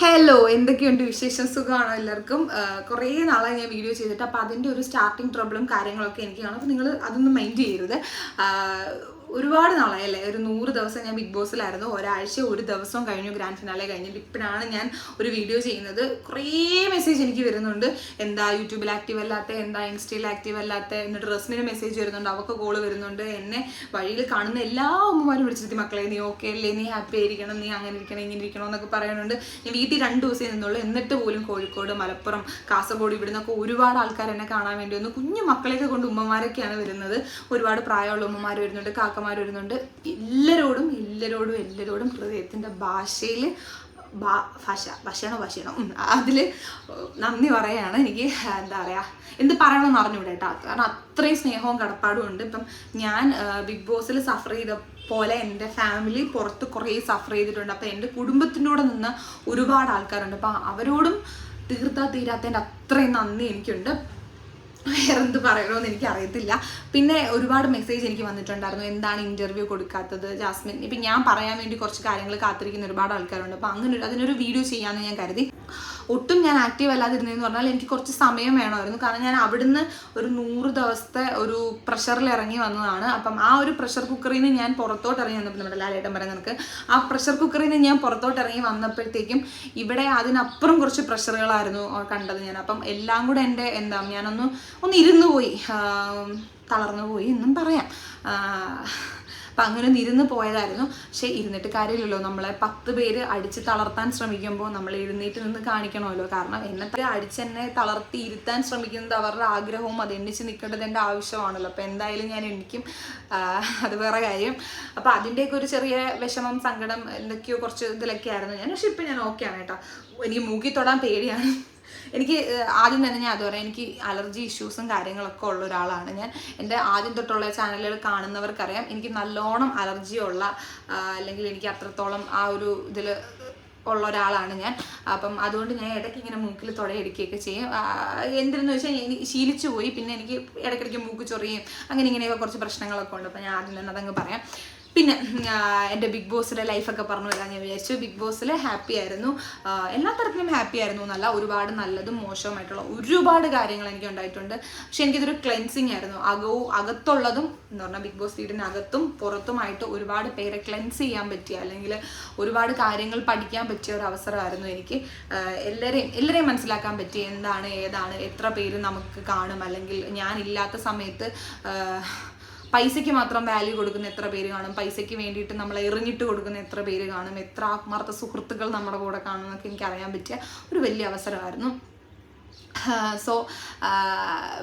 Hello എന്തൊക്കെയുണ്ട് വിശേഷം? സുഖമാണോ എല്ലാവർക്കും? കുറേ നാളായി ഞാൻ വീഡിയോ ചെയ്തിട്ട് അപ്പോൾ അതിന്റെ ഒരു സ്റ്റാർട്ടിങ് ട്രബിളും കാര്യങ്ങളൊക്കെ എനിക്ക് കാണും. അപ്പോൾ നിങ്ങൾ അതൊന്നും മൈൻഡ് ചെയ്യരുത്. ഒരുപാട് നാളായി അല്ലേ? ഒരു നൂറ് ദിവസം ഞാൻ ബിഗ് ബോസിലായിരുന്നു ഒരാഴ്ച ഒരു ദിവസം കഴിഞ്ഞു ഗ്രാൻഡ് ഫിനാലെ കഴിഞ്ഞിട്ട് ഇപ്പോഴാണ് ഞാൻ ഒരു വീഡിയോ ചെയ്യുന്നത്. കുറേ മെസ്സേജ് എനിക്ക് വരുന്നുണ്ട്. എന്താ യൂട്യൂബിൽ ആക്റ്റീവ് അല്ലാത്ത എന്താ ഇൻസ്റ്റയിൽ ആക്റ്റീവ് അല്ലാത്ത എന്നിട്ട് റസ്മിന് മെസ്സേജ് വരുന്നുണ്ട്. അവൾക്ക് കോൾ വരുന്നുണ്ട്. എന്നെ വഴിയിൽ കാണുന്ന എല്ലാ ഉമ്മമാരും വിളിച്ചിരുത്തി മക്കളെ നീ ഓക്കെ അല്ലേ? നീ ഹാപ്പി ആയിരിക്കണം. നീ അങ്ങനെ ഇരിക്കണം ഇങ്ങനെ ഇരിക്കണം എന്നൊക്കെ പറയുന്നുണ്ട്. ഞാൻ വീട്ടിൽ രണ്ട് ദിവസം നിന്നുള്ളൂ. എന്നിട്ട് പോലും കോഴിക്കോട് മലപ്പുറം കാസർഗോഡ് ഇവിടെ നിന്നൊക്കെ ഒരുപാട് ആൾക്കാർ എന്നെ കാണാൻ വേണ്ടി വന്നു. കുഞ്ഞു മക്കളെയൊക്കെ കൊണ്ട് ഉമ്മമാരൊക്കെയാണ് വരുന്നത്. ഒരുപാട് പ്രായമുള്ള ഉമ്മമാർ വരുന്നുണ്ട്. കാക്കമാർ വരുന്നുണ്ട് എല്ലാരോടും എല്ലാരോടും എല്ലാരോടും ഹൃദയത്തിന്റെ ഭാഷയിൽ ഭാഷ ഭാഷയാണോ ഭാഷയാണോ? അതിൽ നന്ദി പറയാണ്. എനിക്ക് എന്താ പറയുക എന്ത് പറയണമെന്ന് അറിഞ്ഞൂടെ കേട്ടോ. കാരണം അത്രയും സ്നേഹവും കടപ്പാടും ഉണ്ട്. ഇപ്പം ഞാൻ ബിഗ് ബോസിൽ സഫർ ചെയ്ത പോലെ എന്റെ ഫാമിലി പുറത്ത് കുറേ സഫർ ചെയ്തിട്ടുണ്ട്. അപ്പോൾ എന്റെ കുടുംബത്തിന്റെ കൂടെ നിന്ന് ഒരുപാട് ആൾക്കാരുണ്ട്. അപ്പോൾ അവരോടും തീർത്താ തീരാത്തതിന്റെ അത്രയും നന്ദി എനിക്കുണ്ട്. വേറെന്ത് പറയണമെന്ന് എനിക്ക് അറിയത്തില്ല പിന്നെ ഒരുപാട് മെസ്സേജ് എനിക്ക് വന്നിട്ടുണ്ടായിരുന്നു. എന്താണ് ഇന്റർവ്യൂ കൊടുക്കാത്തത്? ജാസ്മിൻ ഇപ്പം ഞാൻ പറയാൻ വേണ്ടി കുറച്ച് കാര്യങ്ങൾ കാത്തിരിക്കുന്ന ഒരുപാട് ആൾക്കാരുണ്ട്. അപ്പോൾ അങ്ങനെ അതിനൊരു വീഡിയോ ചെയ്യാമെന്ന് ഞാൻ കരുതി. ഒട്ടും ഞാൻ ആക്റ്റീവ് അല്ലാതിരുന്നതെന്ന് പറഞ്ഞാൽ എനിക്ക് കുറച്ച് സമയം വേണമായിരുന്നു. കാരണം ഞാൻ അവിടുന്ന് ഒരു നൂറ് ദിവസത്തെ ഒരു പ്രഷറിൽ ഇറങ്ങി വന്നതാണ്. അപ്പം ആ ഒരു പ്രഷർ കുക്കറിൽ നിന്ന് ഞാൻ പുറത്തോട്ട് ഇറങ്ങി വന്നപ്പോൾ നമ്മുടെ ലാലേട്ടൻ പറയാൻ നിനക്ക് ആ പ്രഷർ കുക്കറിൽ നിന്ന് ഞാൻ പുറത്തോട്ട് ഇറങ്ങി വന്നപ്പോഴത്തേക്കും ഇവിടെ അതിനപ്പുറം കുറച്ച് പ്രഷറുകളായിരുന്നു കണ്ടത് ഞാൻ. അപ്പം എല്ലാം കൂടെ എന്റെ എന്താ ഞാനൊന്ന് ഒന്ന് ഇരുന്ന് പോയി. തളർന്നു പോയി എന്നും പറയാം. അപ്പം അങ്ങനെ ഒന്ന് ഇരുന്ന് പോയതായിരുന്നു. പക്ഷേ ഇരുന്നിട്ട് കാര്യമില്ലല്ലോ. നമ്മളെ പത്ത് പേര് അടിച്ച് തളർത്താൻ ശ്രമിക്കുമ്പോൾ നമ്മൾ എഴുന്നേറ്റ് നിന്ന് കാണിക്കണമല്ലോ. കാരണം എന്നെ അടിച്ച് എന്നെ തളർത്തി ഇരുത്താൻ ശ്രമിക്കുന്നത് അവരുടെ ആഗ്രഹവും അത് എണ്ണിച്ച് നിൽക്കേണ്ടത് എന്റെ ആവശ്യമാണല്ലോ. അപ്പോൾ എന്തായാലും ഞാൻ എണ്ണിക്കും. ആ, അത് വേറെ കാര്യം. അപ്പോൾ അതിന്റെയൊക്കെ ഒരു ചെറിയ വിഷമം സങ്കടം എന്തൊക്കെയോ കുറച്ച് ഇതിലൊക്കെ ആയിരുന്നു ഞാൻ. പക്ഷെ ഇപ്പം ഞാൻ ഓക്കെയാണ് കേട്ടോ. എനിക്ക് മൂക്കി തൊടാൻ പേടിയാണ്. എനിക്ക് ആദ്യം തന്നെ ഞാൻ അത് പറയാം. എനിക്ക് അലർജി ഇഷ്യൂസും കാര്യങ്ങളൊക്കെ ഉള്ള ഒരാളാണ് ഞാൻ. എന്റെ ആദ്യം തൊട്ടുള്ള ചാനലുകൾ കാണുന്നവർക്കറിയാം. എനിക്ക് നല്ലോണം അലർജി ഉള്ള അല്ലെങ്കിൽ എനിക്ക് അത്രത്തോളം ആ ഒരു ഇതിൽ ഉള്ള ഒരാളാണ് ഞാൻ. അപ്പം അതുകൊണ്ട് ഞാൻ ഇടയ്ക്ക് ഇങ്ങനെ മൂക്കിൽ തുടയടിക്കുകയൊക്കെ ചെയ്യും. എന്തിനെന്ന് വെച്ചാൽ എനിക്ക് ശീലിച്ചു പോയി. പിന്നെ എനിക്ക് ഇടയ്ക്കിടയ്ക്ക് മൂക്ക് ചൊറിയും അങ്ങനെ ഇങ്ങനെയൊക്കെ കുറച്ച് പ്രശ്നങ്ങളൊക്കെ ഉണ്ട്. അപ്പം ഞാൻ ആദ്യം തന്നെ അതങ്ങ് പറയാം. പിന്നെ എന്റെ ബിഗ് ബോസിലെ ലൈഫൊക്കെ പറഞ്ഞു വരാൻ ഞാൻ വിചാരിച്ചു. ബിഗ് ബോസിൽ ഹാപ്പി ആയിരുന്നു. എല്ലാ തരത്തിലും ഹാപ്പി ആയിരുന്നു എന്നല്ല ഒരുപാട് നല്ലതും മോശവുമായിട്ടുള്ള ഒരുപാട് കാര്യങ്ങൾ എനിക്ക് ഉണ്ടായിട്ടുണ്ട്. പക്ഷെ എനിക്കിതൊരു ക്ലെൻസിങ് ആയിരുന്നു. അകവും അകത്തുള്ളതും എന്ന് പറഞ്ഞാൽ ബിഗ് ബോസ് വീടിനകത്തും പുറത്തുമായിട്ട് ഒരുപാട് പേരെ ക്ലെൻസ് ചെയ്യാൻ പറ്റിയ അല്ലെങ്കിൽ ഒരുപാട് കാര്യങ്ങൾ പഠിക്കാൻ പറ്റിയ ഒരു അവസരമായിരുന്നു എനിക്ക്. എല്ലാവരെയും എല്ലാവരെയും മനസ്സിലാക്കാൻ പറ്റി എന്താണ് ഏതാണ് എത്ര പേര് നമുക്ക് കാണും അല്ലെങ്കിൽ ഞാനില്ലാത്ത സമയത്ത് പൈസയ്ക്ക് മാത്രം വാല്യൂ കൊടുക്കുന്ന എത്ര പേര് കാണും? പൈസയ്ക്ക് വേണ്ടിയിട്ട് നമ്മൾ എറിഞ്ഞിട്ട് കൊടുക്കുന്ന എത്ര പേര് കാണും? എത്ര ആത്മാർത്ഥ സുഹൃത്തുക്കൾ നമ്മുടെ കൂടെ കാണും എന്നൊക്കെ എനിക്ക് അറിയാൻ പറ്റിയ ഒരു വലിയ അവസരമായിരുന്നു. സോ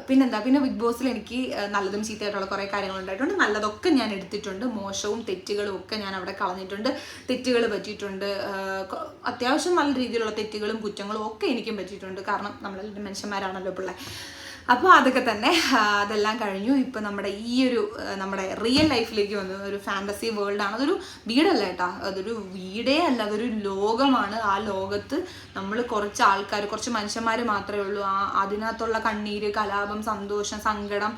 പിന്നെന്താ? പിന്നെ ബിഗ് ബോസിൽ എനിക്ക് നല്ലതും ചീത്തയായിട്ടുള്ള കുറേ കാര്യങ്ങൾ ഉണ്ടായിട്ടുണ്ട്. നല്ലതൊക്കെ ഞാൻ എടുത്തിട്ടുണ്ട്. മോശവും തെറ്റുകളും ഒക്കെ ഞാൻ അവിടെ കളഞ്ഞിട്ടുണ്ട്. തെറ്റുകൾ പറ്റിയിട്ടുണ്ട്. അത്യാവശ്യം നല്ല രീതിയിലുള്ള തെറ്റുകളും കുറ്റങ്ങളും ഒക്കെ എനിക്കും പറ്റിയിട്ടുണ്ട്. കാരണം നമ്മളെല്ലാവരും മനുഷ്യന്മാരാണല്ലോ പിള്ളേ. അപ്പോൾ അതൊക്കെ തന്നെ അതെല്ലാം കഴിഞ്ഞു. ഇപ്പം നമ്മുടെ ഈ ഒരു നമ്മുടെ റിയൽ ലൈഫിലേക്ക് വന്ന. ഒരു ഫാന്റസി വേൾഡാണ് അതൊരു വീടല്ല കേട്ടോ. അതൊരു വീടേ അല്ല. അതൊരു ലോകമാണ്. ആ ലോകത്ത് നമ്മൾ കുറച്ച് ആൾക്കാർ കുറച്ച് മനുഷ്യന്മാർ മാത്രമേ ഉള്ളൂ. ആ അതിനകത്തുള്ള കണ്ണീര് കലാപം സന്തോഷം സങ്കടം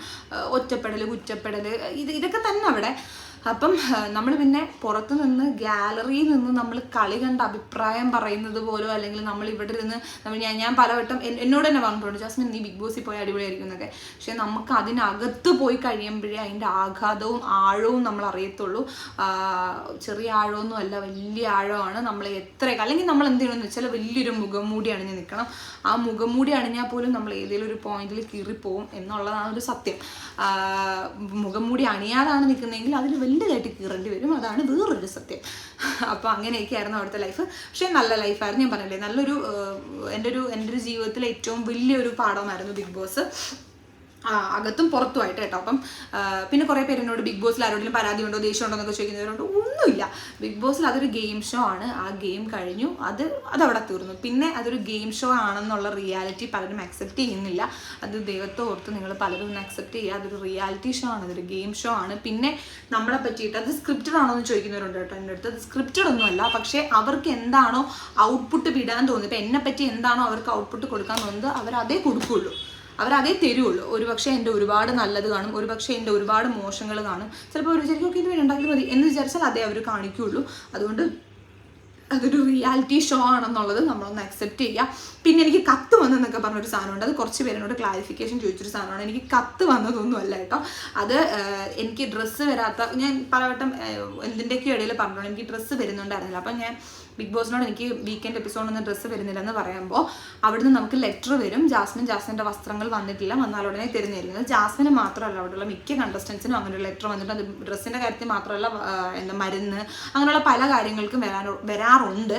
ഒറ്റപ്പെടൽ കുറ്റപ്പെടൽ ഇത് ഇതൊക്കെ തന്നെ അവിടെ. അപ്പം നമ്മൾ പിന്നെ പുറത്ത് നിന്ന് ഗാലറിയിൽ നിന്ന് നമ്മൾ കളി കണ്ട അഭിപ്രായം പറയുന്നത് പോലോ അല്ലെങ്കിൽ നമ്മൾ ഇവിടെ ഇരുന്ന് നമ്മൾ ഞാൻ ഞാൻ പലവട്ടം എന്നോട് തന്നെ പറഞ്ഞിട്ടുണ്ട് ജാസ്മിൻ നീ ബിഗ് ബോസിൽ പോയി അടിപൊളിയായിരിക്കും എന്നൊക്കെ. പക്ഷെ നമുക്ക് അതിനകത്ത് പോയി കഴിയുമ്പോഴേ അതിന്റെ ആഘാതവും ആഴവും നമ്മൾ അറിയത്തുള്ളൂ. ചെറിയ ആഴമൊന്നും അല്ല വലിയ ആഴമാണ്. നമ്മൾ എത്ര അല്ലെങ്കിൽ നമ്മൾ എന്ത് ചെയ്യണമെന്ന് വെച്ചാൽ വലിയൊരു മുഖം മൂടി അണിഞ്ഞ് നിൽക്കണം. ആ മുഖംമൂടി അണിഞ്ഞാൽ പോലും നമ്മൾ ഏതെങ്കിലും ഒരു പോയിന്റിൽ കീറിപ്പോവും എന്നുള്ളതാണ് ഒരു സത്യം. മുഖംമൂടി അണിയാതാണ് നിൽക്കുന്നതെങ്കിൽ അതിൽ വലുതായിട്ട് കീറേണ്ടി വരും. അതാണ് വേറൊരു സത്യം. അപ്പോൾ അങ്ങനെയൊക്കെ ആയിരുന്നു അവിടുത്തെ ലൈഫ് പക്ഷേ നല്ല ലൈഫായിരുന്നു ഞാൻ പറഞ്ഞില്ലേ. നല്ലൊരു എന്റെ ഒരു എന്റെ ഒരു ജീവിതത്തിലെ ഏറ്റവും വലിയൊരു പാഠമായിരുന്നു ബിഗ് ബോസ്. അകത്തും പുറത്തുമായിട്ട് കേട്ടോ. അപ്പം പിന്നെ കുറേ പേര് എന്നോട് ബിഗ് ബോസിൽ ആരോടെങ്കിലും പരാതി ഉണ്ടോ ദേഷ്യം ഉണ്ടോ എന്നൊക്കെ ചോദിക്കുന്നവരോട് ഒന്നുമില്ല. ബിഗ് ബോസിൽ അതൊരു ഗെയിം ഷോ ആണ്. ആ ഗെയിം കഴിഞ്ഞു. അത് അതവിടെ തീർന്നു. പിന്നെ അതൊരു ഗെയിം ഷോ ആണെന്നുള്ള റിയാലിറ്റി പലരും അക്സെപ്റ്റ് ചെയ്യുന്നില്ല. അത് ദൈവത്തെ ഓർത്ത് നിങ്ങൾ പലരും ഒന്ന് അക്സെപ്റ്റ് ചെയ്യുക. അതൊരു റിയാലിറ്റി ഷോ ആണ്. അതൊരു ഗെയിം ഷോ ആണ്. പിന്നെ നമ്മളെ പറ്റിയിട്ട് അത് സ്ക്രിപ്റ്റഡ് ആണോ എന്ന് ചോദിക്കുന്നവരുണ്ട് കേട്ടോ എന്റെ അടുത്ത്. അത് സ്ക്രിപ്റ്റഡ് ഒന്നുമല്ല. പക്ഷേ അവർക്ക് എന്താണോ ഔട്ട്പുട്ട് വിടാൻ തോന്നുന്നത് ഇപ്പം എന്നെ പറ്റി എന്താണോ അവർക്ക് ഔട്ട്പുട്ട് കൊടുക്കാൻ തോന്നുന്നത് അവർ അതേ കൊടുക്കുകയുള്ളൂ. അവരതേ തരുള്ളൂ. ഒരുപക്ഷെ എന്റെ ഒരുപാട് നല്ലത് കാണും ഒരുപക്ഷെ എന്റെ ഒരുപാട് മോശങ്ങൾ കാണും. ചിലപ്പോൾ അവർ വിചാരിക്കും ഒക്കെ ഇത് വേണ്ടി ഉണ്ടാക്കി മതി. എന്ന് വിചാരിച്ചാൽ അതേ അവർ കാണിക്കുകയുള്ളൂ അതുകൊണ്ട് അതൊരു റിയാലിറ്റി ഷോ ആണെന്നുള്ളത് നമ്മളൊന്ന് അക്സെപ്റ്റ് ചെയ്യുക പിന്നെ എനിക്ക് കത്ത് വന്നെന്നൊക്കെ പറഞ്ഞൊരു സാധനമുണ്ട്. അത് കുറച്ച് പേരോട് ക്ലാരിഫിക്കേഷൻ ചോദിച്ചൊരു സാധനമാണ്. എനിക്ക് കത്ത് വന്നതൊന്നും അല്ല കേട്ടോ. അത് എനിക്ക് ഡ്രസ്സ് വരാത്ത ഞാൻ പലവട്ടം എന്തിന്റെയൊക്കെ ഇടയിൽ പറഞ്ഞോളൂ എനിക്ക് ഡ്രസ്സ് വരുന്നുണ്ടായിരുന്നില്ല. അപ്പം ഞാൻ ബിഗ് ബോസിനോട് എനിക്ക് വീക്കെൻഡ് എപ്പിസോഡൊന്നും ഡ്രസ്സ് വരുന്നില്ലെന്ന് പറയുമ്പോൾ അവിടുന്ന് നമുക്ക് ലെറ്റർ വരും. ജാസ്മിൻ ജാസ്മിന്റെ വസ്ത്രങ്ങൾ വന്നിട്ടില്ല. വന്നാൽ ഉടനെ തരുന്നിരുന്നത് ജാസ്മിന് മാത്രമല്ല അവിടെയുള്ള മിക്ക കണ്ടസ്റ്റൻസിനും അങ്ങനെ ഒരു ലെറ്റർ വന്നിട്ട് അത് ഡ്രസ്സിന്റെ കാര്യത്തിൽ മാത്രമല്ല എന്താ മരുന്ന് അങ്ങനെയുള്ള പല കാര്യങ്ങൾക്കും വരാൻ വരാറുണ്ട്.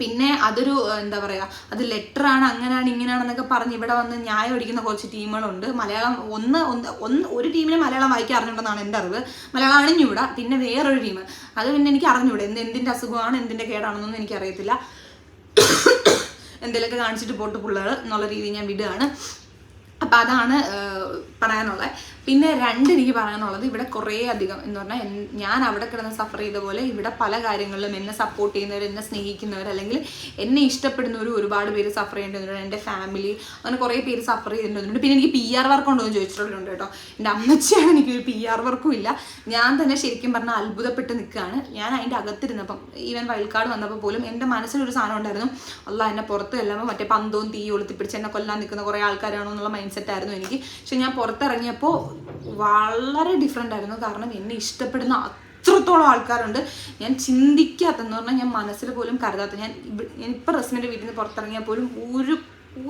പിന്നെ അതൊരു എന്താ പറയുക അത് ലെറ്റർ ആണ് അങ്ങനെയാണ് ഇങ്ങനെയാണെന്നൊക്കെ പറഞ്ഞ് ഇവിടെ വന്ന് ന്യായം അടിക്കുന്ന കുറച്ച് ടീമുകളുണ്ട്. മലയാളം ഒന്ന് ഒന്ന് ഒരു ടീമിന് മലയാളം വായിക്കാൻ അറിഞ്ഞുണ്ടെന്നാണ് എന്റെ അറിവ്. മലയാളം അറിഞ്ഞൂടാ പിന്നെ വേറൊരു ടീം. അത് പിന്നെ എനിക്ക് അറിഞ്ഞൂടാ എന്ത് എന്തിന്റെ അസുഖമാണ് എന്തിന്റെ കേടാണെന്നൊന്നും എനിക്കറിയത്തില്ല. എന്തെങ്കിലുമൊക്കെ കാണിച്ചിട്ട് പോട്ട് പിള്ളേർ എന്നുള്ള രീതിയിൽ ഞാൻ വിടുകയാണ്. അപ്പം അതാണ് പറയാനുള്ളത് പിന്നെ രണ്ട് എനിക്ക് പറയാനുള്ളത് ഇവിടെ കുറേ അധികം എന്ന് പറഞ്ഞാൽ ഞാൻ അവിടെ കിടന്ന് സഫർ ചെയ്ത പോലെ ഇവിടെ പല കാര്യങ്ങളിലും എന്നെ സപ്പോർട്ട് ചെയ്യുന്നവർ എന്നെ സ്നേഹിക്കുന്നവർ അല്ലെങ്കിൽ എന്നെ ഇഷ്ടപ്പെടുന്നവർ ഒരുപാട് പേര് സഫർ ചെയ്യേണ്ടതുണ്ട്. എന്റെ ഫാമിലി അങ്ങനെ കുറേ പേര് സഫർ ചെയ്തിട്ടുണ്ട് പിന്നെ എനിക്ക് പി ആർ വർക്ക് ഉണ്ടോ ചോദിച്ചിട്ടുണ്ട് കേട്ടോ. എന്റെ അമ്മച്ചിയാണ് എനിക്കൊരു പി ആർ വർക്കും ഇല്ല. ഞാൻ തന്നെ ശരിക്കും പറഞ്ഞാൽ അത്ഭുതപ്പെട്ട് നിൽക്കുകയാണ് ഞാൻ അതിന്റെ അകത്തിരുന്നപ്പം ഈവൻ വയൽക്കാട് വന്നപ്പോൾ പോലും എന്റെ മനസ്സിലൊരു സാധനം ഉണ്ടായിരുന്നു. അല്ല എന്നെ പുറത്ത് ചെല്ലുമ്പോൾ മറ്റേ പന്തവും തീ ഒളുത്തിപ്പിടിച്ച് എന്നെ കൊല്ലാൻ നിൽക്കുന്ന കുറേ ആൾക്കാരാണോ എന്നുള്ള മൈൻഡ് സെറ്റ് ആയിരുന്നു എനിക്ക്. പക്ഷെ ഞാൻ പുറത്തിറങ്ങിയപ്പോൾ വളരെ ഡിഫറെന്റ് ആയിരുന്നു. കാരണം എന്നെ ഇഷ്ടപ്പെടുന്ന അത്രത്തോളം ആൾക്കാരുണ്ട്. ഞാൻ ചിന്തിക്കാത്തെന്ന് പറഞ്ഞാൽ ഞാൻ മനസ്സിൽ പോലും കരുതാത്ത ഞാൻ ഇപ്പം റസ്മിന്റെ വീട്ടിൽ നിന്ന് പുറത്തിറങ്ങിയാൽ പോലും ഒരു